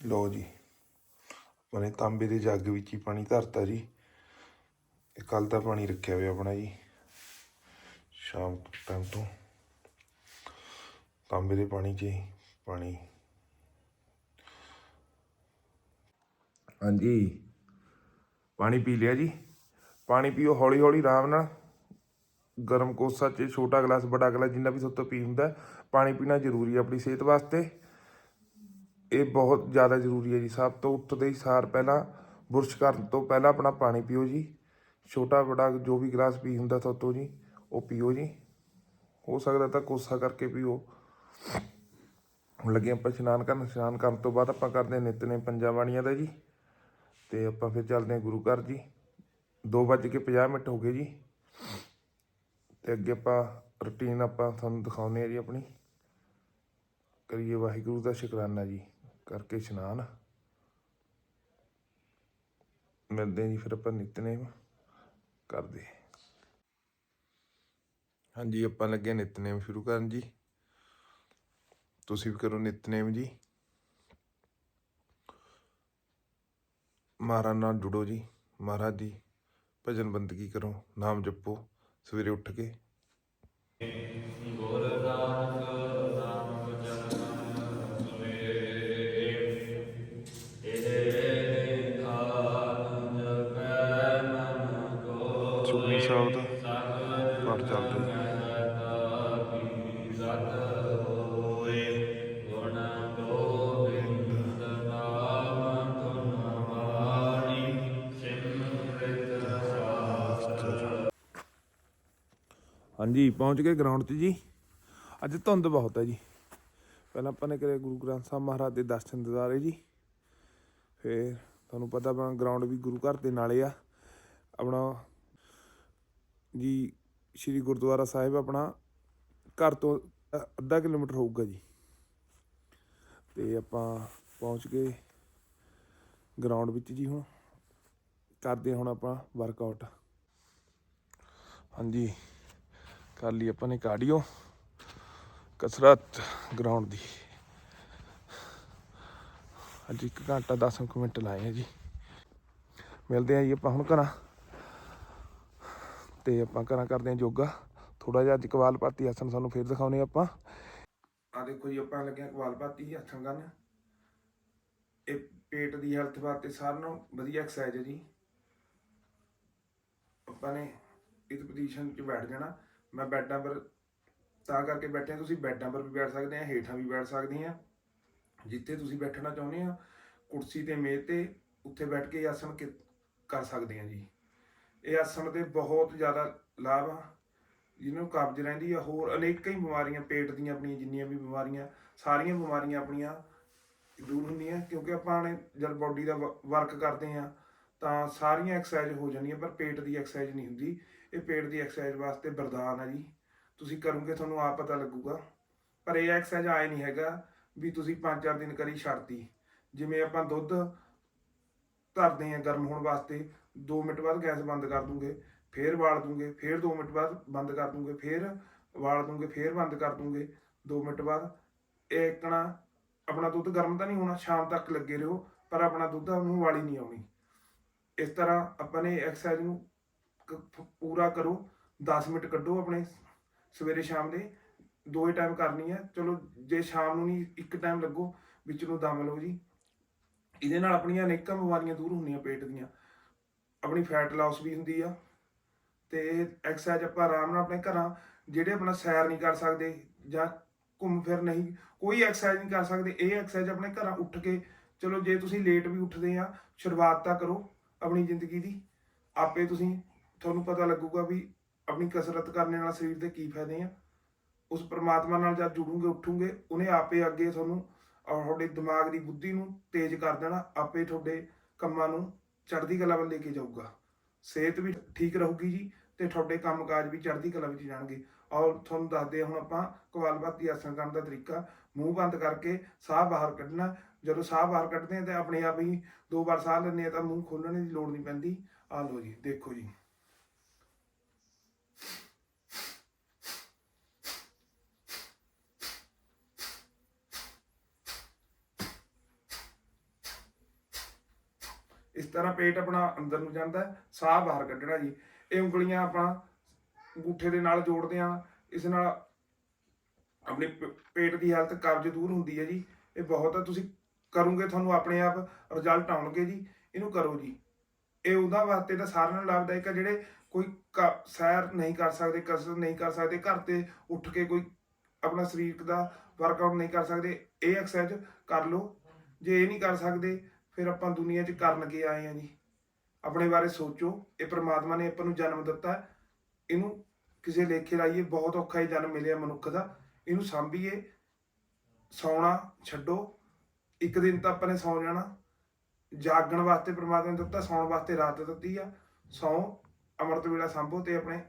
ਲਓ ਜੀ। ਆਪਣੇ ਤਾਂਬੇ ਦੇ ਜੱਗ ਵਿੱਚ ਹੀ ਪਾਣੀ ਧਰਤਾ ਜੀ। ਇਹ ਕੱਲ ਦਾ ਪਾਣੀ ਰੱਖਿਆ ਹੋਇਆ ਆਪਣਾ ਜੀ, ਸ਼ਾਮ ਟਾਈਮ ਤੋਂ। ਤਾਂਬੇ ਦੇ ਪਾਣੀ 'ਚ ਹੀ ਪਾਣੀ। ਹਾਂਜੀ, ਪਾਣੀ ਪੀ ਲਿਆ ਜੀ। ਪਾਣੀ ਪੀਓ ਹੌਲੀ ਹੌਲੀ, ਆਰਾਮ ਨਾਲ। ਗਰਮ ਕੋਸਾ 'ਚ ਛੋਟਾ ਗਲਾਸ, ਵੱਡਾ ਗਲਾਸ ਜਿੰਨਾ ਵੀ ਤੁਹਾਡੇ ਤੋਂ ਪੀ ਹੁੰਦਾ, ਪਾਣੀ ਪੀਣਾ ਜ਼ਰੂਰੀ ਹੈ ਆਪਣੀ ਸਿਹਤ ਵਾਸਤੇ। ਇਹ ਬਹੁਤ ਜ਼ਿਆਦਾ ਜ਼ਰੂਰੀ ਹੈ ਜੀ। ਸਭ ਤੋਂ ਉੱਠਦੇ ਹੀ ਸਾਰ ਪਹਿਲਾਂ ਬੁਰਸ਼ ਕਰਨ ਤੋਂ ਪਹਿਲਾਂ ਆਪਣਾ ਪਾਣੀ ਪੀਓ ਜੀ। ਛੋਟਾ ਵੱਡਾ ਜੋ ਵੀ ਗਲਾਸ ਪੀ ਹੁੰਦਾ ਤੁਹਾਡੇ ਜੀ, ਉਹ ਪੀਓ ਜੀ। ਹੋ ਸਕਦਾ ਤਾਂ ਕੋਸਾ ਕਰਕੇ ਪੀਓ। ਹੁਣ ਲੱਗੇ ਆਪਾਂ ਇਸ਼ਨਾਨ ਕਰਨ। ਇਸ਼ਨਾਨ ਕਰਨ ਤੋਂ ਬਾਅਦ ਆਪਾਂ ਕਰਦੇ ਹਾਂ ਨਿਤਨੇਮ ਪੰਜਾਂ ਬਾਣੀਆਂ ਦਾ ਜੀ। ਤੇ ਆਪਾਂ ਫਿਰ ਚੱਲਦੇ ਹਾਂ ਗੁਰੂ ਘਰ ਜੀ। 2:50 ਮਿੰਟ ਹੋ ਗਏ ਜੀ। ਤੇ ਅੱਗੇ ਆਪਾਂ ਰੁਟੀਨ ਆਪਾਂ ਤੁਹਾਨੂੰ ਦਿਖਾਉਂਦੇ ਆ ਜੀ ਆਪਣੀ। ਕਰੀਏ ਵਾਹਿਗੁਰੂ ਦਾ ਸ਼ੁਕਰਾਨਾ ਜੀ। ਕਰਕੇ ਇਸ਼ਨਾਨ। ਮਿਲਦੇ ਜੀ ਫਿਰ ਆਪਾਂ ਨਿਤਨੇਮ ਕਰਦੇ ਹਾਂਜੀ, ਆਪਾਂ ਲੱਗੇ ਨਿਤਨੇਮ ਸ਼ੁਰੂ ਕਰਨ ਜੀ। ਤੁਸੀਂ ਵੀ ਕਰੋ ਨਿਤਨੇਮ ਜੀ। ਮਹਾਰਾਜ ਨਾਲ ਜੁੜੋ ਜੀ। ਮਹਾਰਾਜ ਦੀ ਭਜਨ ਬੰਦਗੀ ਕਰੋ। ਨਾਮ ਜਪੋ। ਸਵੇਰੇ ਉੱਠ ਕੇ। ਗੁਰ ਨਾਨਕ ਹਾਂਜੀ, ਪਹੁੰਚ ਗਏ ਗਰਾਊਂਡ 'ਚ ਜੀ। ਅੱਜ ਧੁੰਦ ਬਹੁਤ ਹੈ ਜੀ। ਪਹਿਲਾਂ ਆਪਾਂ ਨੇ ਕਰੇ ਗੁਰੂ ਗ੍ਰੰਥ ਸਾਹਿਬ ਮਹਾਰਾਜ ਦੇ ਦਰਸ਼ਨ ਦਿਦਾਰੇ ਜੀ। ਫਿਰ ਤੁਹਾਨੂੰ ਪਤਾ ਬਾ ਗਰਾਊਂਡ ਵੀ ਗੁਰੂ ਘਰ ਦੇ ਨਾਲੇ ਆ। ਆਪਣਾ ਜੀ, ਸ਼੍ਰੀ ਗੁਰਦੁਆਰਾ ਸਾਹਿਬ ਆਪਣਾ ਘਰ ਤੋਂ ਅੱਧਾ ਕਿਲੋਮੀਟਰ ਹੋਊਗਾ ਜੀ। ਤੇ ਆਪਾਂ ਪਹੁੰਚ ਗਏ ਗਰਾਊਂਡ ਵਿੱਚ ਜੀ ਹੁਣ। ਕਰਦੇ ਹੁਣ ਆਪਾਂ ਵਰਕਆਊਟ ਹਾਂਜੀ। ਕਰ ਲਈ ਆਪਾਂ ਨੇ ਕਾਰਡੀਓ ਕਸਰਤ ਗਰਾਊਂਡ ਦੀ। ਅੱਜ ਇੱਕ ਘੰਟਾ 10 ਮਿੰਟ ਲਾਏ ਆ ਜੀ। ਮਿਲਦੇ ਆ ਜੀ ਆਪਾਂ ਹੁਣ ਘਰਾਂ। ਤੇ ਆਪਾਂ ਘਰਾਂ ਕਰਦੇ ਆ ਯੋਗਾ। ਥੋੜਾ ਜਿਹਾ ਅੱਜ ਕਵਾਲਪਾਤੀ ਆਸਨ ਸਾਨੂੰ ਫੇਰ ਦਿਖਾਉਣੇ ਆਪਾਂ। ਆ ਦੇਖੋ ਜੀ, ਆਪਾਂ ਲੱਗਿਆ ਕਵਾਲਪਾਤੀ ਆਸਨ ਕਰਨ। ਇਹ ਪੇਟ ਦੀ ਹੈਲਥ ਵਾਸਤੇ ਸਾਰਿਆਂ ਨਾਲੋਂ ਵਧੀਆ ਐਕਸਰਸਾਈਜ਼ ਹੈ ਜੀ। ਆਪਾਂ ਨੇ ਇਸ ਪੋਜੀਸ਼ਨ 'ਚ ਬੈਠ ਜਾਣਾ। ਮੈਂ ਬੈੱਡਾਂ ਪਰ ਤਾਂ ਕਰਕੇ ਬੈਠਿਆ ਤੁਸੀਂ ਬੈੱਡਾਂ ਪਰ ਵੀ ਬੈਠ ਸਕਦੇ ਆ, ਹੇਠਾਂ ਵੀ ਬੈਠ ਸਕਦੇ ਆ। ਜਿੱਥੇ ਤੁਸੀਂ ਬੈਠਣਾ ਚਾਹੁੰਦੇ ਆ, ਕੁਰਸੀ ਤੇ ਮੇਜ਼ ਤੇ ਉੱਥੇ ਬੈਠ ਕੇ ਆਸਣ ਕਰ ਸਕਦੇ ਆ ਜੀ। ਇਹ ਆਸਣ ਦੇ ਬਹੁਤ ਜ਼ਿਆਦਾ ਲਾਭ ਆ। ਜਿਹਨੂੰ ਕਬਜ਼ ਰਹਿੰਦੀ ਆ, ਹੋਰ ਅਨੇਕਾਂ ਹੀ ਬਿਮਾਰੀਆਂ, ਪੇਟ ਦੀਆਂ ਆਪਣੀਆਂ, ਜਿੰਨੀਆਂ ਵੀ ਬਿਮਾਰੀਆਂ, ਸਾਰੀਆਂ ਬਿਮਾਰੀਆਂ ਆਪਣੀਆਂ ਦੂਰ ਹੁੰਦੀਆਂ। ਕਿਉਂਕਿ ਆਪਾਂ ਨੇ ਜਦ ਬਾਡੀ ਦਾ ਵਰਕ ਕਰਦੇ ਆ, ਤਾਂ ਸਾਰੀਆਂ ਐਕਸਰਸਾਈਜ਼ ਹੋ ਜਾਂਦੀਆਂ, ਪਰ ਪੇਟ ਦੀ ਐਕਸਰਸਾਈਜ਼ ਨਹੀਂ ਹੁੰਦੀ। ਇਹ ਪੇਟ ਦੀ ਐਕਸਰਸਾਈਜ਼ ਵਾਸਤੇ ਵਰਦਾਨ ਆ ਜੀ। ਤੁਸੀਂ ਕਰੋਗੇ, ਤੁਹਾਨੂੰ ਆਪ ਪਤਾ ਲੱਗੂਗਾ। ਪਰ ਇਹ ਐਕਸਰਸਾਈਜ਼ ਆਏ ਨਹੀਂ ਹੈਗਾ ਵੀ ਤੁਸੀਂ 5-4 ਦਿਨ ਕਰੀ ਛੱਡਤੀ। ਜਿਵੇਂ ਆਪਾਂ ਦੁੱਧ ਧਰਦੇ ਆ ਗਰਮ ਹੋਣ ਵਾਸਤੇ 2 ਮਿੰਟ ਬਾਅਦ ਗੈਸ ਬੰਦ ਕਰ ਦੂੰਗੇ, ਫੇਰ ਵਾਲ ਦੂੰਗੇ, ਫੇਰ 2 ਮਿੰਟ ਬਾਅਦ ਬੰਦ ਕਰ ਦੂੰਗੇ, ਫੇਰ ਵਾਲ ਦੂੰਗੇ, ਫੇਰ ਬੰਦ ਕਰ ਦੂੰਗੇ 2 ਮਿੰਟ ਬਾਅਦ। ਇਹ ਇਕਣਾ ਆਪਣਾ ਦੁੱਧ ਗਰਮ ਤਾਂ ਨਹੀਂ ਹੋਣਾ, ਸ਼ਾਮ ਤੱਕ ਲੱਗੇ ਰਹੋ, ਪਰ ਆਪਣਾ ਦੁੱਧ ਨੂੰ ਵਾਲੀ ਨਹੀਂ ਆਉਣੀ। ਇਸ ਤਰ੍ਹਾਂ ਆਪਾਂ ਨੇ ਐਕਸਰਸਾਈਜ਼ ਨੂੰ ਪੂਰਾ ਕਰੋ 10 ਮਿੰਟ ਕੱਢੋ ਆਪਣੇ ਸਵੇਰੇ ਸ਼ਾਮ ਦੇ ਦੋਏ ਟਾਈਮ ਕਰਨੀ ਹੈ। ਚਲੋ, ਜੇ ਸ਼ਾਮ ਨੂੰ ਨਹੀਂ ਇੱਕ ਟਾਈਮ ਲੱਗੋ, ਵਿੱਚ ਨੂੰ ਦਮ ਲਓ ਜੀ। ਇਹਦੇ ਨਾਲ ਆਪਣੀਆਂ ਅਨੇਕਾਂ ਬਿਮਾਰੀਆਂ ਦੂਰ ਹੁੰਦੀਆਂ ਪੇਟ ਦੀਆਂ। ਆਪਣੀ ਫੈਟ ਲਾਸ ਵੀ ਹੁੰਦੀ ਆ। ਤੇ ਐਕਸਰਸਾਈਜ਼ ਆਪਾਂ ਆਰਾਮ ਨਾਲ ਆਪਣੇ ਘਰਾਂ, ਜਿਹੜੇ ਆਪਣਾ ਸੈਰ ਨਹੀਂ ਕਰ ਸਕਦੇ ਜਾਂ ਘੁੰਮ ਫਿਰ ਨਹੀਂ, ਕੋਈ ਐਕਸਰਸਾਈਜ਼ ਨਹੀਂ ਕਰ ਸਕਦੇ। ਇਹ ਐਕਸਰਸਾਈਜ਼ ਆਪਣੇ ਘਰਾਂ ਉੱਠ ਕੇ, ਚਲੋ ਜੇ ਤੁਸੀਂ ਲੇਟ ਵੀ ਉੱਠਦੇ ਆ, ਸ਼ੁਰੂਆਤ ਤਾਂ ਕਰੋ ਆਪਣੀ ਜ਼ਿੰਦਗੀ ਦੀ। ਆਪੇ ਤੁਸੀਂ ਤੁਹਾਨੂੰ ਪਤਾ ਲੱਗੂਗਾ ਵੀ ਆਪਣੀ ਕਸਰਤ ਕਰਨ ਨਾਲ ਸਰੀਰ ਦੇ ਕੀ ਫਾਇਦੇ ਆ। ਉਸ ਪ੍ਰਮਾਤਮਾ ਨਾਲ ਜਦ ਜੁੜੂਗੇ, ਉੱਠੂਗੇ, ਉਹਨੇ ਆਪੇ ਅੱਗੇ ਤੁਹਾਨੂੰ ਤੁਹਾਡੇ ਦਿਮਾਗ ਦੀ ਬੁੱਧੀ ਨੂੰ ਤੇਜ਼ ਕਰ ਦੇਣਾ, ਆਪੇ ਤੁਹਾਡੇ ਕੰਮਾਂ ਨੂੰ ਚੜ੍ਹਦੀ ਕਲਾ ਵੱਲ ਲੈ ਕੇ ਜਾਊਗਾ। ਸਿਹਤ ਵੀ ਠੀਕ ਰਹੂਗੀ ਜੀ ਤੇ ਤੁਹਾਡੇ ਕੰਮਕਾਜ ਵੀ ਚੜ੍ਹਦੀ ਕਲਾ ਵਿੱਚ ਜਾਣਗੇ। ਔਰ ਤੁਹਾਨੂੰ ਦੱਸਦੇ ਹੁਣ ਆਪਾਂ ਕਵਾਲਪਾਤੀ ਆਸਣ ਕਰਨ ਦਾ ਤਰੀਕਾ। ਮੂੰਹ ਬੰਦ ਕਰਕੇ ਸਾਹ ਬਾਹਰ ਕੱਢਣਾ। ਜਦੋਂ ਸਾਹ ਬਾਹਰ ਕੱਢਦੇ ਆ ਤੇ ਆਪਣੇ ਆਪ ਹੀ ਦੋ ਵਾਰ ਸਾਹ ਲੈਂਦੇ ਆ ਤਾਂ ਮੂੰਹ ਖੋਲਣ ਦੀ ਲੋੜ ਨਹੀਂ ਪੈਂਦੀ। ਆ ਲਓ ਜੀ, ਦੇਖੋ ਜੀ ਇਸ ਤਰ੍ਹਾਂ ਪੇਟ ਆਪਣਾ ਅੰਦਰ ਨੂੰ ਜਾਂਦਾ ਸਾਹ ਬਾਹਰ ਕੱਢਣਾ ਜੀ। ਇਹ ਉਂਗਲੀਆਂ ਆਪਾਂ ਅੰਗੂਠੇ ਦੇ ਨਾਲ ਜੋੜਦੇ ਆ ਇਸ ਨਾਲ ਆਪਣੀ ਪੇਟ ਦੀ ਹਾਲਤ ਕਬਜ਼ ਦੂਰ ਹੁੰਦੀ ਹੈ ਜੀ। ਇਹ ਬਹੁਤ ਤੁਸੀਂ ਕਰੋਗੇ ਤੁਹਾਨੂੰ ਆਪਣੇ ਆਪ ਰਿਜ਼ਲਟ ਆਉਣਗੇ ਜੀ, ਇਹਨੂੰ ਕਰੋ ਜੀ। ਇਹ ਉਹਦਾ ਵਾਸਤੇ ਤਾਂ ਸਾਰਿਆਂ ਨੂੰ ਲਾਭਦਾਇਕ ਹੈ, ਜਿਹੜੇ ਕੋਈ ਕ- ਸੈਰ ਨਹੀਂ ਕਰ ਸਕਦੇ, ਕਸਰਤ ਨਹੀਂ ਕਰ ਸਕਦੇ, ਘਰ ਤੇ ਉੱਠ ਕੇ ਕੋਈ ਆਪਣਾ ਸਰੀਰ ਦਾ ਵਰਕਆਊਟ ਨਹੀਂ ਕਰ ਸਕਦੇ, ਇਹ ਐਕਸਰਸਾਈਜ਼ ਕਰ ਲਓ। ਜੇ ਇਹ ਨਹੀਂ ਕਰ ਸਕਦੇ ਫਿਰ ਆਪਾਂ ਦੁਨੀਆ 'ਚ ਕਰਨ ਕੀ ਆਏ ਆ ਜੀ। ਆਪਣੇ ਬਾਰੇ ਸੋਚੋ। ਇਹ ਪ੍ਰਮਾਤਮਾ ਨੇ ਆਪਾਂ ਨੂੰ ਜਨਮ ਦਿੱਤਾ। ਇਹਨੂੰ ਕਿਸੇ ਲੇਖੇ ਲਾਈਏ ਬਹੁਤ ਔਖਾ ਹੀ ਜਨਮ ਮਿਲਿਆ ਮਨੁੱਖ ਦਾ। ਇਹਨੂੰ ਸੰਭੀਏ। ਸੌਣਾ ਛੱਡੋ। ਇੱਕ ਦਿਨ ਤਾਂ ਆਪਾਂ ਨੇ ਸੌ ਜਾਣਾ। ਜਾਗਣ ਵਾਸਤੇ ਪ੍ਰਮਾਤਮਾ ਨੇ ਦਿੱਤਾ, ਸੌਣ ਵਾਸਤੇ ਰਾਤ ਦਿੱਤੀ ਆ। ਸੌ, ਅੰਮ੍ਰਿਤ ਵੇਲਾ ਸੰਭੋ ਤੇ ਆਪਣੇ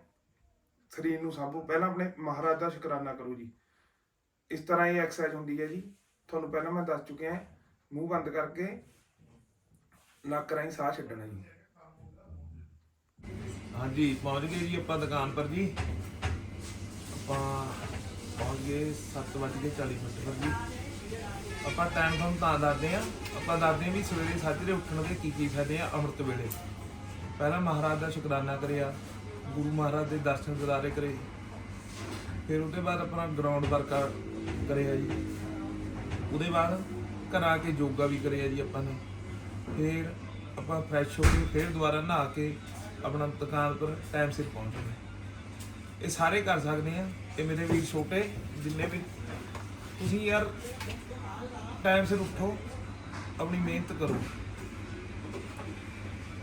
ਸਰੀਰ ਨੂੰ ਸੰਭੋ। ਪਹਿਲਾਂ ਆਪਣੇ ਮਹਾਰਾਜ ਦਾ ਸ਼ੁਕਰਾਨਾ ਕਰੋ ਜੀ। ਇਸ ਤਰ੍ਹਾਂ ਇਹ ਐਕਸਰਸਾਈਜ਼ ਹੁੰਦੀ ਹੈ ਜੀ। ਤੁਹਾਨੂੰ ਪਹਿਲਾਂ ਮੈਂ ਦੱਸ ਚੁੱਕਿਆ ਮੂੰਹ ਬੰਦ ਕਰਕੇ ਨੱਕ ਰਾਹੀਂ ਸਾਹ ਛੱਡਣਾ ਜੀ ਹਾਂਜੀ, ਪਹੁੰਚ ਗਏ ਜੀ ਆਪਾਂ ਦੁਕਾਨ ਪਰ ਜੀ। ਆਪਾਂ ਪਹੁੰਚ ਗਏ 7:40 ਮਿੰਟ ਪਰ ਜੀ। ਆਪਾਂ ਟਾਈਮ ਤੁਹਾਨੂੰ ਤਾਂ ਦੱਸਦੇ ਆ ਆਪਾਂ ਦੱਸਦੇ ਆ ਵੀ ਸਵੇਰੇ ਸਾਜਰੇ ਉੱਠਣ ਦੇ ਕੀ ਕੀ ਫਾਇਦੇ ਆ ਅੰਮ੍ਰਿਤ ਵੇਲੇ। ਪਹਿਲਾਂ ਮਹਾਰਾਜ ਦਾ ਸ਼ੁਕਰਾਨਾ ਕਰਿਆ ਗੁਰੂ ਮਹਾਰਾਜ ਦੇ ਦਰਸ਼ਨ ਦਿਦਾਰੇ ਕਰੇ। ਫਿਰ ਉਹਦੇ ਬਾਅਦ ਆਪਣਾ ਗਰਾਊਂਡ ਵਰਕਾ ਕਰਿਆ ਜੀ। ਉਹਦੇ ਬਾਅਦ ਘਰ ਆ ਕੇ ਯੋਗਾ ਵੀ ਕਰਿਆ ਜੀ ਆਪਾਂ ਨੇ। ਫਿਰ ਆਪਾਂ ਫਰੈਸ਼ ਹੋ ਕੇ ਫਿਰ ਦੁਬਾਰਾ ਨਹਾ ਕੇ ਆਪਣਾ ਦੁਕਾਨ ਪਰ ਟਾਈਮ ਸਿਰ ਪਹੁੰਚ ਇਹ ਸਾਰੇ ਕਰ ਸਕਦੇ ਆ ਇਹ ਮੇਰੇ ਵੀਰ ਛੋਟੇ, ਜਿੰਨੇ ਵੀ ਤੁਸੀਂ ਯਾਰ ਟਾਈਮ ਸਿਰ ਉੱਠੋ, ਆਪਣੀ ਮਿਹਨਤ ਕਰੋ।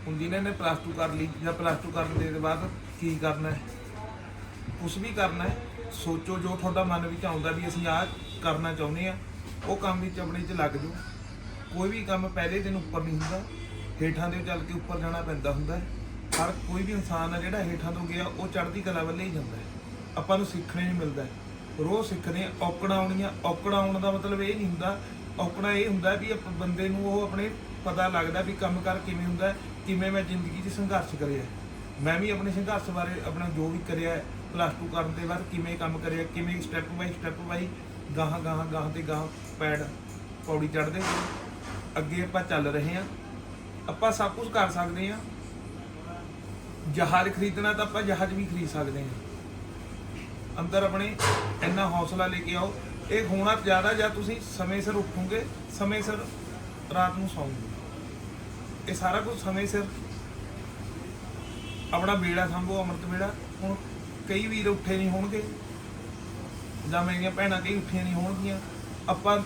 ਹੁਣ ਜਿਨ੍ਹਾਂ ਨੇ ਪਲੱਸ 2 ਕਰ ਲਈ ਜਾਂ ਪਲੱਸ 2 ਕਰਨ ਦੇ ਬਾਅਦ ਕੀ ਕਰਨਾ ਹੈ? ਕੁਝ ਵੀ ਕਰਨਾ ਹੈ, ਸੋਚੋ ਜੋ ਤੁਹਾਡਾ ਮਨ ਵਿੱਚ ਆਉਂਦਾ ਵੀ ਅਸੀਂ ਆਹ ਕਰਨਾ ਚਾਹੁੰਦੇ ਆ ਉਹ ਕੰਮ ਵਿੱਚ ਆਪਣੇ 'ਚ ਲੱਗ ਜਾਓ। ਕੋਈ ਵੀ ਕੰਮ ਪਹਿਲੇ ਦਿਨ ਉੱਪਰ ਨਹੀਂ ਹੁੰਦਾ ਹੇਠਾਂ ਦੇ ਚੱਲ ਕੇ ਉੱਪਰ ਜਾਣਾ ਪੈਂਦਾ ਹੁੰਦਾ ਹੈ ਹਰ ਕੋਈ ਵੀ ਇਨਸਾਨ ਆ ਜਿਹੜਾ ਹੇਠਾਂ ਤੋਂ ਗਿਆ ਉਹ ਚੜ੍ਹਦੀ ਕਲਾ ਵੱਲ ਹੀ ਜਾਂਦਾ ਹੈ ਆਪਾਂ ਨੂੰ ਸਿੱਖਣੇ ਨੂੰ ਮਿਲਦਾ ਹੈ ਰੋਜ਼ ਸਿੱਖਦੇ ਹਾਂ ਔਕੜਾਂ ਆਉਣੀਆਂ ਔਕੜਾਂ ਆਉਣ ਦਾ ਮਤਲਬ ਇਹ ਨਹੀਂ ਹੁੰਦਾ ਔਕੜਾਂ ਇਹ ਹੁੰਦਾ ਵੀ ਆਪਾਂ ਬੰਦੇ ਨੂੰ ਉਹ ਆਪਣੇ ਪਤਾ ਲੱਗਦਾ ਵੀ ਕੰਮ ਕਰ ਕਿਵੇਂ ਹੁੰਦਾ ਹੈ, ਕਿਵੇਂ ਮੈਂ ਜ਼ਿੰਦਗੀ 'ਚ ਸੰਘਰਸ਼ ਕਰਿਆ ਹੈ। ਮੈਂ ਵੀ ਆਪਣੇ ਸੰਘਰਸ਼ ਬਾਰੇ ਆਪਣਾ ਜੋ ਵੀ ਕਰਿਆ ਪਲੱਸ 2 ਕਰਨ ਦੇ ਬਾਅਦ ਕਿਵੇਂ ਕੰਮ ਕਰਿਆ ਕਿਵੇਂ ਸਟੈਪ ਬਾਈ ਸਟੈਪ ਬਾਈ ਗਾਹਾਂ ਗਾਹਾਂ ਗਾਹਾਂ ਤੇ ਗਾਹਾਂ ਪੈੜ ਪੌੜੀ ਚੜ੍ਹਦੇ ਗਏ। ਅੱਗੇ ਆਪਾਂ ਚੱਲ ਰਹੇ ਹਾਂ। ਆਪਾਂ ਸਭ ਕੁਝ ਕਰ ਸਕਦੇ ਹਾਂ। ਜਹਾਜ਼ ਖਰੀਦਣਾ ਤਾਂ ਆਪਾਂ ਜਹਾਜ਼ ਵੀ ਖਰੀਦ ਸਕਦੇ ਹਾਂ। ਅੰਦਰ ਆਪਣੇ ਇੰਨਾ ਹੌਸਲਾ ਲੈ ਕੇ ਆਓ। ਇਹ ਹੋਣਾ ਜ਼ਿਆਦਾ ਜਾਂ ਤੁਸੀਂ ਸਮੇਂ ਸਿਰ ਉੱਠੋਗੇ, ਸਮੇਂ ਸਿਰ ਰਾਤ ਨੂੰ ਸੌਂਗੇ। ਇਹ ਸਾਰਾ ਕੁਝ ਸਮੇਂ ਸਿਰ। ਆਪਣਾ ਵੇੜਾ ਸੰਭੋ, ਅੰਮ੍ਰਿਤ ਵੇੜਾ ਹੁਣ ਕਈ ਵੀਰ ਉੱਠੇ ਨਹੀਂ ਹੋਣਗੇ। ਜਾਂ ਮੇਰੀਆਂ ਭੈਣਾਂ ਕਈ ਉੱਠੀਆਂ ਨਹੀਂ ਹੋਣਗੀਆਂ। ਆਪਾਂ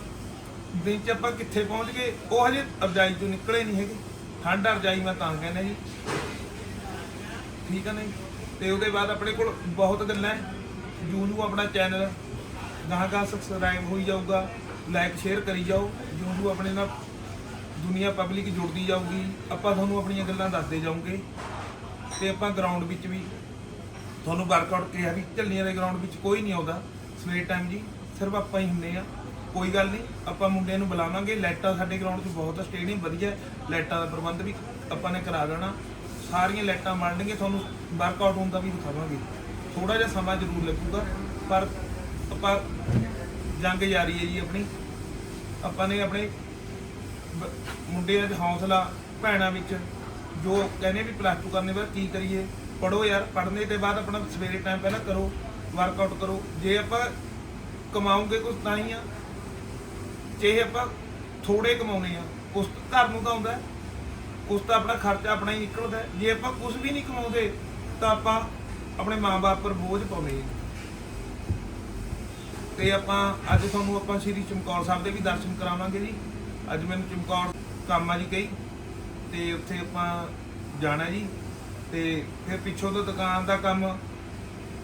ਦਿਨ ਚ ਆਪਾਂ ਕਿੱਥੇ ਪਹੁੰਚ ਗਏ, ਉਹ ਹਜੇ ਅਰਜਾਈ ਤੋਂ ਨਿਕਲੇ ਨਹੀਂ ਹੈਗੇ। ਠੰਡ ਅਰਜਾਈ ਮੈਂ ਤਾਂ ਕਹਿੰਦਾ ਜੀ। ਠੀਕ ਹੈ ਨਹੀਂ ਤੇ ਉਹਦੇ ਬਾਅਦ ਆਪਣੇ ਕੋਲ ਬਹੁਤ ਗੱਲਾਂ ਹੈ। ਜੂ ਆਪਣਾ ਚੈਨਲ ਗਾਹਾਂ ਗਾਹਾਂ ਸਬਸਕ੍ਰਾਈਬ ਹੋਈ ਜਾਊਗਾ ਲਾਈਕ ਸ਼ੇਅਰ ਕਰੀ ਜਾਓ। ਜੂ ਆਪਣੇ ਨਾਲ ਦੁਨੀਆ ਪਬਲਿਕ ਜੁੜਦੀ ਜਾਊਗੀ। ਆਪਾਂ ਤੁਹਾਨੂੰ ਆਪਣੀਆਂ ਗੱਲਾਂ ਦੱਸਦੇ ਜਾਵਾਂਗੇ ਤੇ ਆਪਾਂ ਗਰਾਊਂਡ ਵਿੱਚ ਵੀ ਤੁਹਾਨੂੰ ਵਰਕਆਊਟ ਕਿਹਾ ਵੀ ਝੱਲੀਆਂ ਦੇ ਗਰਾਊਂਡ ਵਿੱਚ ਕੋਈ ਨਹੀਂ ਆਉਂਦਾ। ਸਵੇਰ ਟਾਈਮ ਜੀ, ਸਿਰਫ ਆਪਾਂ ਹੀ ਹੁੰਦੇ ਆ। ਕੋਈ ਗੱਲ ਨਹੀਂ, ਆਪਾਂ ਮੁੰਡਿਆਂ ਨੂੰ ਬੁਲਾਵਾਂਗੇ। ਲਾਈਟਾਂ ਸਾਡੇ ਗਰਾਊਂਡ 'ਚ ਬਹੁਤ ਸਟੇਡੀਅਮ ਵਧੀਆ ਹੈ। ਲਾਈਟਾਂ ਦਾ ਪ੍ਰਬੰਧ ਵੀ ਆਪਾਂ ਨੇ ਕਰਾ ਦੇਣਾ। ਸਾਰੀਆਂ ਲਾਈਟਾਂ ਬਣਨਗੀਆਂ ਤੁਹਾਨੂੰ ਵਰਕਆਊਟ ਹੁੰਦਾ ਵੀ ਦਿਖਾਵਾਂਗੇ। ਥੋੜਾ ਜਿਹਾ ਸਮਾਂ ਜ਼ਰੂਰ ਲੱਗੂਗਾ, ਪਰ ਆਪਾਂ ਜੰਗ ਜਾਰੀ ਹੈ ਜੀ ਆਪਣੀ। ਆਪਾਂ ਨੇ ਆਪਣੇ ਬ- ਮੁੰਡਿਆਂ ਦਾ ਹੌਸਲਾ, ਭੈਣਾਂ ਵਿੱਚ ਜੋ ਕਹਿੰਦੇ ਵੀ ਪਲੱਸ 2 ਕਰਨੇ ਬਾਅਦ ਕੀ ਕਰੀਏ? ਪੜੋ ਯਾਰ, ਪੜ੍ਹਨੇ ਦੇ ਬਾਅਦ ਆਪਣਾ ਸਵੇਰੇ ਟਾਈਮ ਪਹਿਲਾਂ ਕਰੋ ਵਰਕਆਊਟ ਕਰੋ। ਜੇ ਆਪਾਂ ਕਮਾਉਂਗੇ ਕੁਝ ਤਾਂ ਹੀ ਆ। ਜੇ ਆਪਾਂ ਥੋੜੇ ਕਮਾਉਨੇ ਆ ਉਸ ਘਰ ਨੂੰ ਤਾਂ ਆਉਂਦਾ ਉਸ ਤਾਂ ਆਪਣਾ ਖਰਚਾ ਆਪਣਾ ਹੀ ਨਿਕਲਦਾ ਜੇ ਆਪਾਂ ਕੁਝ ਵੀ ਨਹੀਂ ਕਮਾਉਂਦੇ, ਤਾਂ ਆਪਾਂ ਆਪਣੇ ਮਾਪੇ ਪਰ ਬੋਝ ਪਾਉਂਦੇ ਹਾਂ। ਤੇ ਆਪਾਂ ਅੱਜ ਤੁਹਾਨੂੰ ਆਪਾਂ ਸ੍ਰੀ ਚਮਕੌਰ ਸਾਹਿਬ ਦੇ ਵੀ ਦਰਸ਼ਨ ਕਰਾਵਾਂਗੇ ਜੀ। ਅੱਜ ਮੈਨੂੰ ਚਮਕੌਰ ਕੰਮ ਆ ਜੀ ਕਈ। ਤੇ ਉੱਥੇ ਆਪਾਂ ਜਾਣਾ ਜੀ। ਤੇ ਫਿਰ ਪਿੱਛੋਂ ਤੋਂ ਦੁਕਾਨ ਦਾ ਕੰਮ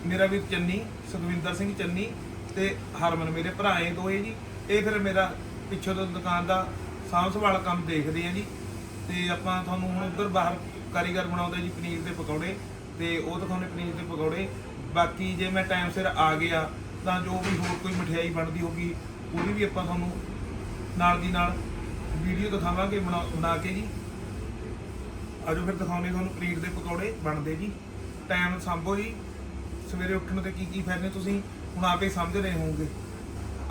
ਮੇਰਾ ਵੀ ਚੰਨੀ, ਸੁਖਵਿੰਦਰ ਸਿੰਘ ਚੰਨੀ ਤੇ ਹਰਮਨ ਮੇਰੇ ਭਰਾ ਇਹ ਦੋਏ ਜੀ। ਇਹ ਫਿਰ ਮੇਰਾ ਪਿੱਛੋਂ ਤੋਂ ਦੁਕਾਨ ਦਾ ਸਾਂਭ ਸੰਭਾਲ ਕੰਮ ਦੇਖਦੇ ਆ ਜੀ। ਤੇ ਆਪਾਂ ਤੁਹਾਨੂੰ ਹੁਣ ਉੱਧਰ ਬਾਹਰ ਕਾਰੀਗਰ ਬਣਾਉਂਦੇ ਜੀ ਪਨੀਰ ਦੇ ਪਕੌੜੇ। ਤੇ ਉਹ ਦਿਖਾਉਣੇ ਪਨੀਰ ਦੇ ਪਕੌੜੇ। ਬਾਕੀ ਜੇ ਮੈਂ ਟਾਈਮ ਸਿਰ ਆ ਗਿਆ, ਤਾਂ ਜੋ ਵੀ ਹੋਰ ਕੋਈ ਮਠਿਆਈ ਬਣਦੀ ਹੋਗੀ ਉਹਦੀ ਵੀ ਆਪਾਂ ਤੁਹਾਨੂੰ ਨਾਲ ਦੀ ਨਾਲ ਵੀਡੀਓ ਦਿਖਾਵਾਂਗੇ ਬਣਾ ਬਣਾ ਕੇ ਜੀ। ਆਜੋ ਫਿਰ ਦਿਖਾਉਣੇ ਤੁਹਾਨੂੰ ਪਨੀਰ ਦੇ ਪਕੌੜੇ ਬਣਦੇ ਜੀ। ਟਾਈਮ ਸੰਭੋ ਜੀ। ਸਵੇਰੇ ਉੱਠਣ ਤੇ ਕੀ ਕੀ ਫਾਇਦੇ ਤੁਸੀਂ ਹੁਣ ਆਪੇ ਸਮਝ ਰਹੇ ਹੋਵੋਗੇ।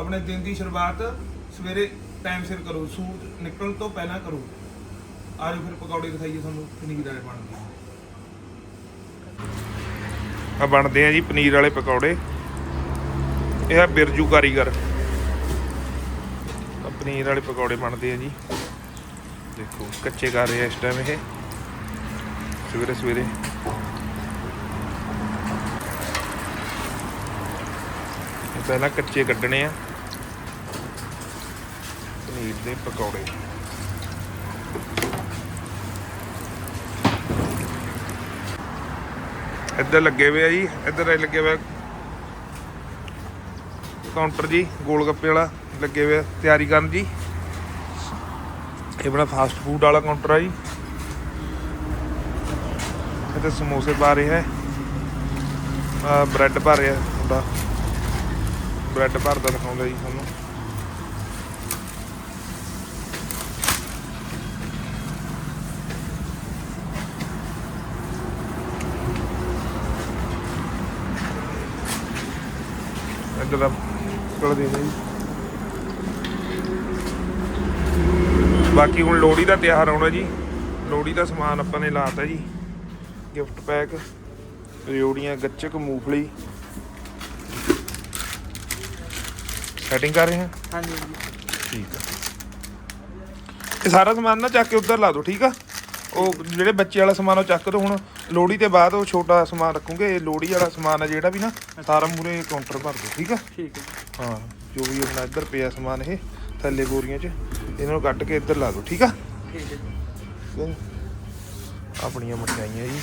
ਆਪਣੇ ਦਿਨ ਦੀ ਸ਼ੁਰੂਆਤ ਸਵੇਰੇ ਟਾਈਮ ਸਿਰ ਕਰੋ ਸੂਰਜ ਨਿਕਲਣ ਤੋਂ ਪਹਿਲਾਂ ਕਰੋ। ਆਜੋ ਫਿਰ ਪਕੌੜੇ ਦਿਖਾਈਏ ਤੁਹਾਨੂੰ, ਪਨੀਰ ਵਾਲੇ ਬਣਦੇ ਆ ਬਣਦੇ ਆ ਜੀ ਪਨੀਰ ਵਾਲੇ ਪਕੌੜੇ। ਇਹ ਆ ਬਿਰਜੂ ਕਾਰੀਗਰ। ਪਨੀਰ ਵਾਲੇ ਪਕੌੜੇ ਬਣਦੇ ਆ ਜੀ। ਦੇਖੋ, ਕੱਚੇ ਕਰ ਰਹੇ ਆ ਇਸ ਟਾਈਮ ਇਹ। ਸਵੇਰੇ ਸਵੇਰੇ ਪਹਿਲਾਂ ਕੱਚੇ ਕੱਢਣੇ ਆ। ਪਨੀਰ ਦੇ ਪਕੌੜੇ। ਇੱਧਰ ਲੱਗੇ ਹੋਏ ਆ ਜੀ, ਇੱਧਰ ਇਹ ਲੱਗੇ ਹੋਏ ਕਾਊਂਟਰ ਜੀ, ਗੋਲ ਗੱਪੇ ਵਾਲਾ ਲੱਗੇ ਹੋਏ ਤਿਆਰੀ ਕਰਨ ਜੀ। ਇਹ ਬੜਾ ਫਾਸਟ ਫੂਡ ਵਾਲਾ ਕਾਊਂਟਰ ਆ ਜੀ। ਇੱਥੇ ਸਮੋਸੇ ਪਾ ਰਿਹਾ ਹੈ ਬ੍ਰੈਡ ਪਾ ਰਿਹਾ ਮੁੰਡਾ। ਬ੍ਰੈਡ ਭਰਦਾ ਦਿਖਾਉਂਦਾ ਜੀ ਤੁਹਾਨੂੰ। ਇੱਧਰ ਦਾ ਕੋਲ ਦੇ ਜੀ। ਬਾਕੀ ਹੁਣ ਲੋਹੜੀ ਦਾ ਤਿਉਹਾਰ ਆਉਣਾ ਜੀ। ਲੋਹੜੀ ਦਾ ਸਮਾਨ ਆਪਾਂ ਨੇ ਲਾਤਾ ਜੀ। ਗਿਫਟ ਪੈਕ ਰਿਓੜੀਆਂ ਗੱਚਕ, ਮੂੰਗਫਲੀ। ਸੈਟਿੰਗ ਕਰ ਰਹੇ ਹਾਂ? ਹਾਂਜੀ। ਠੀਕ ਆ। ਇਹ ਸਾਰਾ ਸਮਾਨ ਨਾ ਚੱਕ ਕੇ ਉੱਧਰ ਲਾ ਦਿਓ ਠੀਕ ਆ? ਉਹ ਜਿਹੜੇ ਬੱਚੇ ਵਾਲਾ ਸਮਾਨ ਉਹ ਚੱਕ ਦੋ ਹੁਣ ਲੋਹੜੀ ਤੇ ਬਾਅਦ ਉਹ ਛੋਟਾ ਸਮਾਨ ਰੱਖੂਗੇ ਇਹ ਲੋਹੜੀ ਵਾਲਾ ਸਮਾਨ ਆ ਜਿਹੜਾ ਵੀ ਨਾ ਸਾਰਾ ਮੂਰੇ ਕਾਊਂਟਰ ਭਰ ਦਿਓ ਠੀਕ ਆ? ਠੀਕ ਹੈ ਹਾਂ ਜੋ ਵੀ ਆਪਣਾ ਇੱਧਰ ਪਿਆ ਸਮਾਨ ਇਹ ਥੱਲੇ ਬੋਰੀਆਂ 'ਚ ਇਹਨਾਂ ਨੂੰ ਕੱਢ ਕੇ ਇੱਧਰ ਲਾ ਦਿਓ ਠੀਕ ਆ? ਠੀਕ ਹੈ? ਆਪਣੀਆਂ ਮਠਿਆਈਆਂ ਜੀ।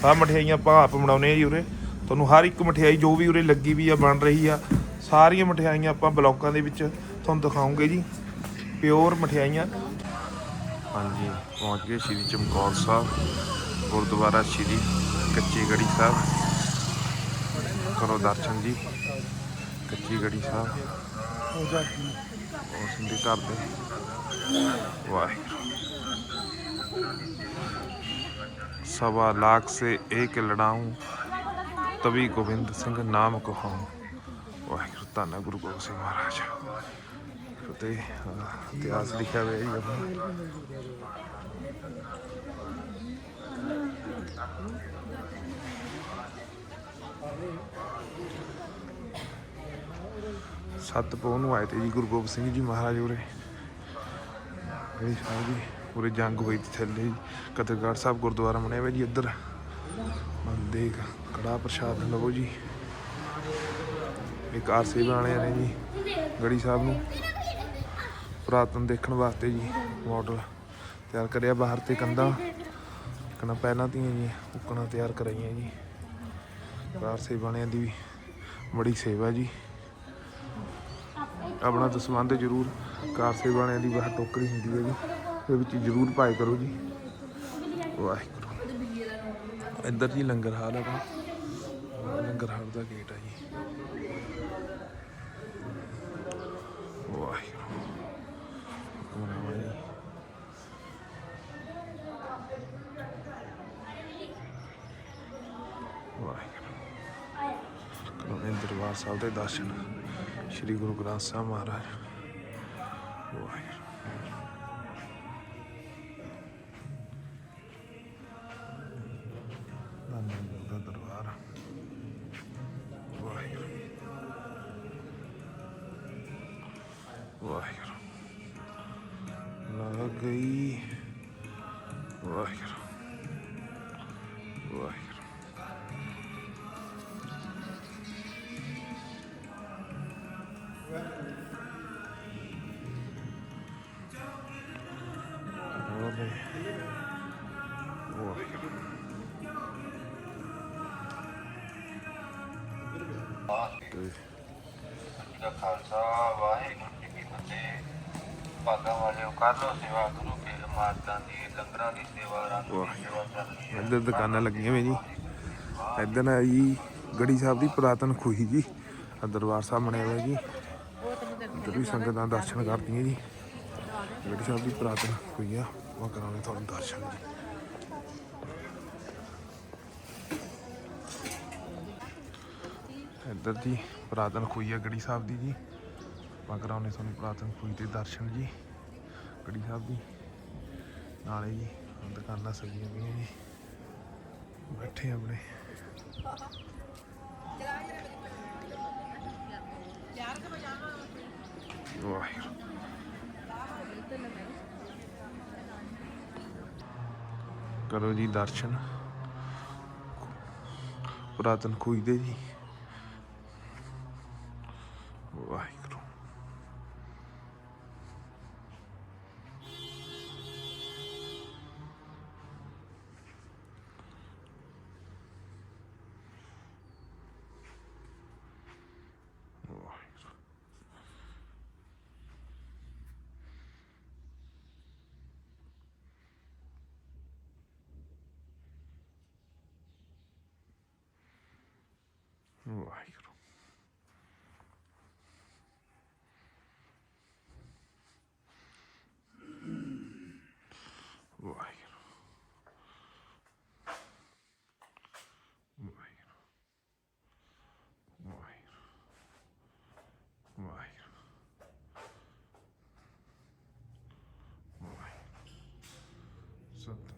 ਸਾਹ ਮਠਿਆਈਆਂ ਆਪਾਂ ਆਪ ਬਣਾਉਨੇ ਆ ਜੀ ਉਰੇ। ਤੁਹਾਨੂੰ ਹਰ ਇੱਕ ਮਠਿਆਈ ਜੋ ਵੀ ਉਰੇ ਲੱਗੀ ਵੀ ਆ ਬਣ ਰਹੀ ਆ ਸਾਰੀਆਂ ਮਠਿਆਈਆਂ ਆਪਾਂ ਬਲੌਕਾਂ ਦੇ ਵਿੱਚ ਤੁਹਾਨੂੰ ਦਿਖਾਉਂਗੇ ਜੀ ਪਿਓਰ ਮਠਿਆਈਆਂ ਹਾਂਜੀ ਪਹੁੰਚ ਗਏ ਸ਼੍ਰੀ ਚਮਕੌਰ ਸਾਹਿਬ ਗੁਰਦੁਆਰਾ ਸ਼੍ਰੀ ਕੱਚੀ ਗੜੀ ਸਾਹਿਬ ਕਰੋ ਦਰਸ਼ਨ ਜੀ ਕੱਚੀ ਗੜੀ ਸਾਹਿਬ ਉਸ ਦੇ ਘਰ ਦੇ ਵਾਹਿਗੁਰੂ सवा लाख से एक लड़ाऊं ਤਵੀ ਗੋਬਿੰਦ ਸਿੰਘ ਨਾਮ ਕਹਾਉ ਵਾਹਿਗੁਰੂ ਧੰਨ ਗੁਰੂ ਗੋਬਿੰਦ ਸਿੰਘ ਮਹਾਰਾਜ। ਤੇ ਇਤਿਹਾਸ ਲਿਖਿਆ ਹੋਇਆ ਜੀ ਆਪਣਾ। ਸੱਤ ਪਉ ਨੂੰ ਆਏ ਤੇ ਜੀ ਗੁਰੂ ਗੋਬਿੰਦ ਸਿੰਘ ਜੀ ਮਹਾਰਾਜ ਉਰੇ। ਇਹ ਸਾਡੀ ਉਰੇ ਜੰਗ ਹੋਈ ਤੇ ਥੱਲੇ ਕਤਲਗੜ ਸਾਹਿਬ ਗੁਰਦੁਆਰਾ ਬਣਿਆ ਹੋਇਆ ਜੀ ਇੱਧਰ। ਦੇਖ ਕੜਾ ਪ੍ਰਸ਼ਾਦ ਲਵੋ ਜੀ। ਇੱਕ ਆਰਸੇ ਬਣਾਣੇ ਨੇ ਜੀ, ਗੜੀ ਸਾਹਿਬ ਨੂੰ। ਪੁਰਾਤਨ ਦੇਖਣ ਵਾਸਤੇ ਜੀ ਮਾਡਲ ਤਿਆਰ ਕਰਿਆ ਬਾਹਰ ਤੇ ਕੰਧਾਂ। ਕਣਾ ਪਹਿਲਾਂ ਤੀਆਂ ਜੀ, ਉਕਣਾ ਤਿਆਰ ਕਰਾਈਆਂ ਜੀ। ਆਰਸੇ ਬਣਿਆਂ ਦੀ ਵੀ ਬੜੀ ਸੇਵਾ ਜੀ। ਆਪਣਾ ਦਸਵੰਧ ਜ਼ਰੂਰ ਕਾਰ ਸੇਵਾਣਿਆਂ ਦੀ ਬਾਹਰ ਟੋਕਰੀ ਹੁੰਦੀ ਹੈ ਜੀ, ਉਹਦੇ ਵਿੱਚ ਜ਼ਰੂਰ ਪਾਏ ਕਰੋ ਜੀ। ਵਾਹਿਗੁਰੂ। ਇੱਧਰ ਜੀ ਲੰਗਰ ਹਾਲ ਹੈਗਾ ਲੰਗਰ ਹਾਲ ਦਾ ਗੇਟ ਹੈ ਜੀ। ਵਾਹਿਗੁਰੂ। ਜੀ ਵਾਹਿਗੁਰੂ। ਕਰੋ ਦਰਬਾਰ ਸਾਹਿਬ ਦੇ ਦਰਸ਼ਨ। ਸ੍ਰੀ ਗੁਰੂ ਗ੍ਰੰਥ ਸਾਹਿਬ ਮਹਾਰਾਜ। ਖਾਲਸਾ ਵਾਹਿਗੁਰੂ ਜੀ ਕੀ ਫਤਿਹ। ਭਾਗਾਂ ਵਾਲਿਓ ਕਰ ਲੋ ਸੇਵਾ ਗੁਰੂ ਕੇ ਮਾਰਦਾਂ ਦੀ ਲੰਗਰਾਂ ਦੀ ਸੇਵਾ ਰਾਤ ਦੀ ਸੇਵਾ ਚੱਲ ਰਹੀ ਹੈ। ਇੱਧਰ ਦੁਕਾਨਾਂ ਲੱਗੀਆਂ ਹੋਈਆਂ ਜੀ। ਇੱਧਰ ਹੈ ਜੀ ਗੜੀ ਸਾਹਿਬ ਦੀ ਪੁਰਾਤਨ ਖੂਹੀ ਜੀ। ਦਰਬਾਰ ਸਾਹਿਬ ਬਣਿਆ ਹੋਇਆ ਜੀ। ਇੱਧਰ ਵੀ ਸੰਗਤਾਂ ਦਰਸ਼ਨ ਕਰਦੀਆਂ ਜੀ। ਗੜੀ ਸਾਹਿਬ ਦੀ ਪੁਰਾਤਨ ਖੂਹੀ ਆ। ਉਹ ਕਰਾਉਣੇ ਤੁਹਾਨੂੰ ਦਰਸ਼ਨ ਜੀ। ਇੱਧਰ ਜੀ ਪੁਰਾਤਨ ਖੂਹੀ ਆ ਗੜੀ ਸਾਹਿਬ ਦੀ ਜੀ। ਆਪਾਂ ਕਰਾਉਣੇ ਤੁਹਾਨੂੰ ਪੁਰਾਤਨ ਖੂਹੀ ਦੇ ਦਰਸ਼ਨ ਜੀ, ਗੜੀ ਸਾਹਿਬ ਦੀ। ਨਾਲੇ ਜੀ ਦੁਕਾਨਾਂ ਸਜੀਆਂ ਪਈਆਂ ਜੀ। ਬੈਠੇ ਆਪਣੇ। ਵਾਹਿਗੁਰੂ। ਕਰੋ ਜੀ ਦਰਸ਼ਨ। ਪੁਰਾਤਨ ਖੂਹੀ ਦੇ ਜੀ। Вайгру. Вайгру. Вайгру. Вайгру. Вайгру. Вайгру. Сатан.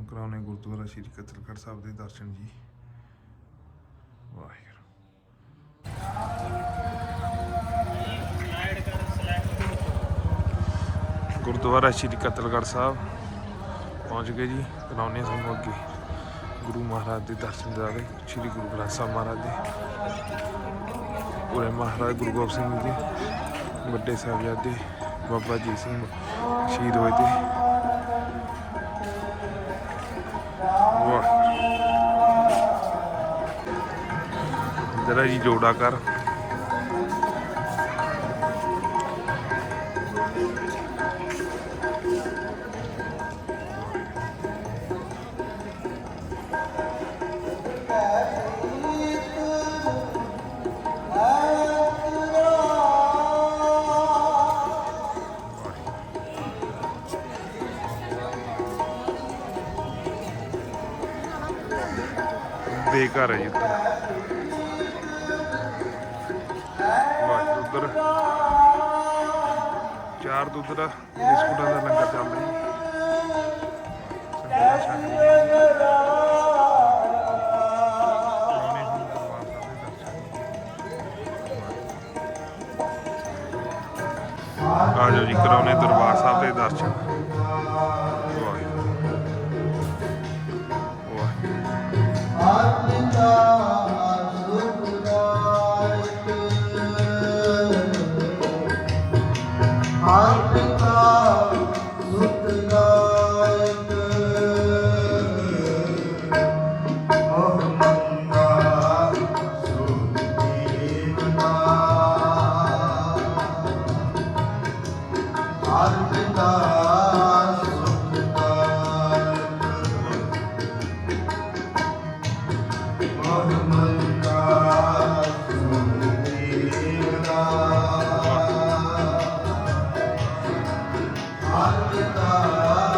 ਮੁਕਰਾਉਨੇ ਗੁਰਦੁਆਰਾ ਸ਼੍ਰੀ ਕਤਲਗੜ੍ਹ ਸਾਹਿਬ ਦੇ ਦਰਸ਼ਨ ਜੀ। ਵਾਹਿਗੁਰੂ। ਗੁਰਦੁਆਰਾ ਸ਼੍ਰੀ ਕਤਲਗੜ੍ਹ ਸਾਹਿਬ ਪਹੁੰਚ ਗਏ ਜੀ ਕਰਾਉਣੇ ਸਾਨੂੰ ਅੱਗੇ। ਗੁਰੂ ਮਹਾਰਾਜ ਦੇ ਦਰਸ਼ਨ ਦਿਦਾਰੇ ਸ਼੍ਰੀ ਗੁਰੂ ਗ੍ਰੰਥ ਸਾਹਿਬ ਮਹਾਰਾਜ ਦੇ। ਪੂਰੇ ਮਹਾਰਾਜ ਗੁਰੂ ਗੋਬਿੰਦ ਸਿੰਘ ਜੀ ਵੱਡੇ ਸਾਹਿਬਜ਼ਾਦੇ ਬਾਬਾ ਜੀ ਸਿੰਘ ਸ਼ਹੀਦ ਹੋਏ ਤੇ। ਜਰਾ ਜੀ ਜੋੜਾ ਕਰ। wsparcia. ਹਰ ਪਿਤਾ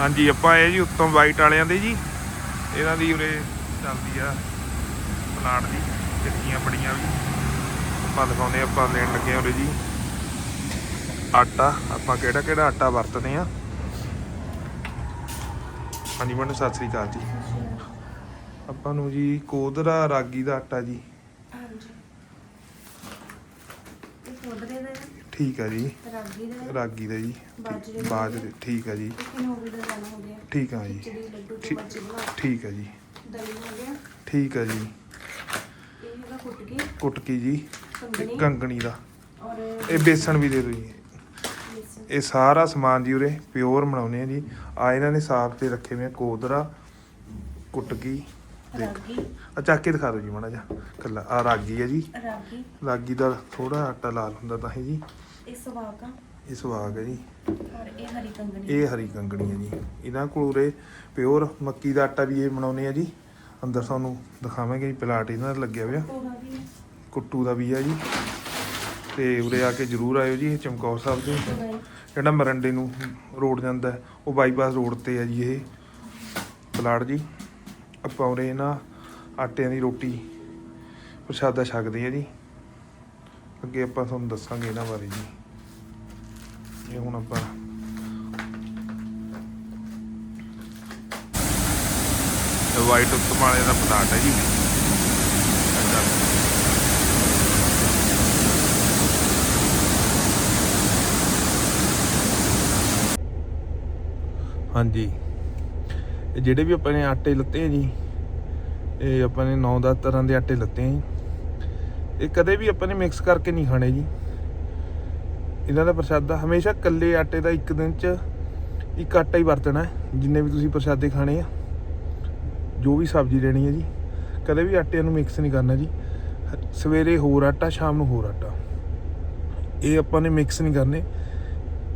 ਹਾਂਜੀ ਆਪਾਂ ਆਏ ਜੀ ਉੱਤੋਂ ਵਾਈਟ ਵਾਲਿਆਂ ਦੇ ਜੀ। ਇਹਨਾਂ ਦੀ ਉਰੇ ਚੱਲਦੀ ਆ ਪਲਾਟ ਦੀ ਚੱਕੀਆਂ ਬੜੀਆਂ ਵੀ। ਆਪਾਂ ਦਿਖਾਉਂਦੇ ਹਾਂ, ਆਪਾਂ ਲੈਣ ਲੱਗੇ ਹਾਂ ਉਰੇ ਜੀ। ਆਟਾ ਆਪਾਂ ਕਿਹੜਾ ਕਿਹੜਾ ਆਟਾ ਵਰਤਦੇ ਆ ਹਾਂਜੀ ਮੈਨੂੰ ਸਤਿ ਸ੍ਰੀ ਅਕਾਲ ਜੀ। ਆਪਾਂ ਨੂੰ ਜੀ ਕੋਦਰਾ ਰਾਗੀ ਦਾ ਆਟਾ ਜੀ। ਹਾਂਜੀ। ਕੋਦਰੇ ਦਾ ਠੀਕ ਆ ਜੀ। ਰਾਗੀ ਦਾ ਹੈ, ਰਾਗੀ ਦਾ ਜੀ। ਬਾਜਰੇ ਦਾ ਬਾਜਰੇ ਠੀਕ ਆ ਜੀ। ਦਾਣਾ ਹੋ ਗਿਆ ਠੀਕ ਆ ਜੀ। ਖਿਚੜੀ ਲੱਡੂ ਤੇ ਠੀਕ ਮੱਜੀ ਬਣਾ ਠੀਕ ਆ ਜੀ। ਦਹੀਂ ਹੋ ਗਿਆ। ਠੀਕ ਆ ਜੀ। ਇਹ ਹੈਗਾ ਕੁੱਟਕੀ ਕੁਟਕੀ ਜੀ। ਕੰਗਣੀ। ਕੰਗਣੀ ਦਾ। ਔਰ ਇਹ ਬੇਸਣ ਵੀ ਦੇ ਦਿਓ ਜੀ। ਬੇਸਨ ਇਹ ਸਾਰਾ ਸਮਾਨ ਜੀ ਉਰੇ ਪਿਓਰ ਬਣਾਉਨੇ ਆ ਜੀ। ਆ ਇਹਨਾਂ ਨੇ ਸਾਫ਼ ਤੇ ਰੱਖੇ ਹੋਏ ਆ ਕੋਦਰਾ ਕੁਟਕੀ ਦੇਖ ਰਾਗੀ। ਆ ਚੱਕ ਕੇ ਦਿਖਾ ਦਿਓ ਜੀ ਮਾੜਾ ਜਿਹਾ। ਕੱਲਾ ਆ ਰਾਗੀ ਆ ਜੀ। ਰਾਗੀ। ਰਾਗੀ ਦਾ ਥੋੜਾ ਆਟਾ ਲਾਲ ਹੁੰਦਾ ਤਾਂ ਹੀ ਜੀ। ਇਹ ਸਵਾਗਾ ਇਹ ਸਵਾਗ ਹੈ ਜੀ। ਔਰ ਇਹ ਹਰੀ ਕੰਗਣੀ। ਇਹ ਹਰੀ ਕੰਗਣੀ ਹੈ ਜੀ। ਇਹਨਾਂ ਕੋਲ ਉਰੇ ਪਿਓਰ ਮੱਕੀ ਦਾ ਆਟਾ ਵੀ ਇਹ ਬਣਾਉਨੇ ਆ ਜੀ। ਅੰਦਰ ਤੁਹਾਨੂੰ ਦਿਖਾਵਾਂਗੇ ਜੀ ਪਲਾਟ ਇਹਨਾਂ ਦਾ ਲੱਗਿਆ ਹੋਇਆ। ਕੁੱਟੂ ਦਾ ਵੀ ਆ। ਜੀ। ਤੇ ਉਰੇ ਆ ਕੇ ਜਰੂਰ ਆਇਓ ਜੀ ਇਹ ਚਮਕੌਰ ਸਾਹਿਬ ਦੇ। ਜਿਹੜਾ ਮਰੰਡੇ ਨੂੰ ਰੋਡ ਜਾਂਦਾ ਉਹ ਬਾਈਪਾਸ ਰੋਡ ਤੇ ਹੈ ਜੀ ਇਹ ਪਲਾਟ ਜੀ। ਆਪਾਂ ਉਰੇ ਨਾ ਆਟਿਆਂ ਦੀ ਰੋਟੀ ਪ੍ਰਸ਼ਾਦਾ ਛਕਦੇ ਆ ਜੀ। ਅੱਗੇ ਆਪਾਂ ਤੁਹਾਨੂੰ ਦੱਸਾਂਗੇ ਇਹਨਾਂ ਬਾਰੇ ਜੀ। ਇਹ ਹੁਣ ਆਪਾਂ ਵਾਈਟ ਉੱਤਮ ਵਾਲੇ ਦਾ ਪਲਾਟ ਹੈ ਜੀ। ਹਾਂਜੀ। ਇਹ ਜਿਹੜੇ ਵੀ ਆਪਾਂ ਨੇ ਆਟੇ ਲੱਤੇ ਆ ਜੀ, ਇਹ ਆਪਾਂ ਨੇ 9-10 ਤਰ੍ਹਾਂ ਦੇ ਆਟੇ ਲੱਤੇ ਆ ਜੀ। ਇਹ ਕਦੇ ਵੀ ਆਪਾਂ ਨੇ ਮਿਕਸ ਕਰਕੇ ਨਹੀਂ ਖਾਣੇ ਜੀ। ਇਹਨਾਂ ਦਾ ਪ੍ਰਸ਼ਾਦਾ ਹਮੇਸ਼ਾ ਕੱਲੇ ਆਟੇ ਦਾ ਇੱਕ ਦਿਨ ਚ ਇੱਕ ਆਟਾ ਹੀ ਵਰਤਣਾ ਜਿੰਨੇ ਵੀ ਤੁਸੀਂ ਪ੍ਰਸ਼ਾਦੇ ਖਾਣੇ ਆ। ਜੋ ਵੀ ਸਬਜ਼ੀ ਲੈਣੀ ਹੈ ਜੀ, ਕਦੇ ਵੀ ਆਟਿਆਂ ਨੂੰ ਮਿਕਸ ਨਹੀਂ ਕਰਨਾ ਜੀ। ਸਵੇਰੇ ਹੋਰ ਆਟਾ, ਸ਼ਾਮ ਨੂੰ ਹੋਰ ਆਟਾ। ਇਹ ਆਪਾਂ ਨੇ ਮਿਕਸ ਨਹੀਂ ਕਰਨੇ।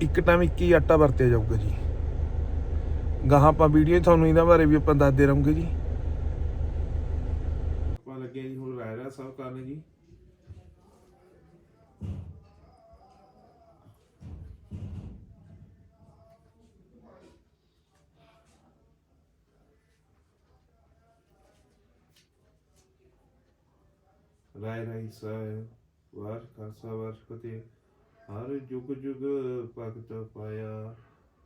ਇੱਕ ਟਾਈਮ ਇੱਕ ਹੀ ਆਟਾ ਵਰਤਿਆ ਜਾਊਗਾ ਜੀ। ਗਾਹਾਂ ਆਪਾਂ ਵੀਡੀਓ ਤੁਹਾਨੂੰ ਇਹਨਾਂ ਬਾਰੇ ਵੀ ਆਪਾਂ ਦੱਸਦੇ ਰਹਾਂਗੇ ਜੀ। ਆਪਾਂ ਲੱਗੇ ਜੀ ਹੁਣ ਰਾਇਰਾ ਸਾਹਿਬ ਕਰਨ ਜੀ। ਰਾਇ ਰਾਈ ਸਾਹਿਬ ਵਾਰ ਖਾਲਸਾ ਵਾਰ ਫਤਿਹ ਹਰ ਜੁਗ ਜੁਗ ਭਗਤ ਪਾਇਆ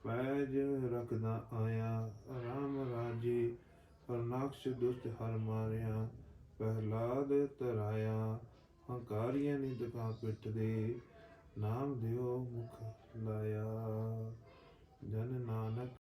ਪੈਜ ਰੱਖਦਾ ਆਇਆ, ਰਾਮ ਰਾਜੇ ਪਰਨਾਕਸ਼ ਦੁਸ਼ਟ ਹਰ ਮਾਰਿਆ ਪਹਿਲਾਦ ਤਰਾਇਆ, ਹੰਕਾਰੀਆਂ ਨੇ ਦਕਾ ਪਿੱਟ ਦੇ, ਨਾਮ ਦਿਓ ਮੁਖ ਲਾਇਆ। ਜਨ ਨਾਨਕ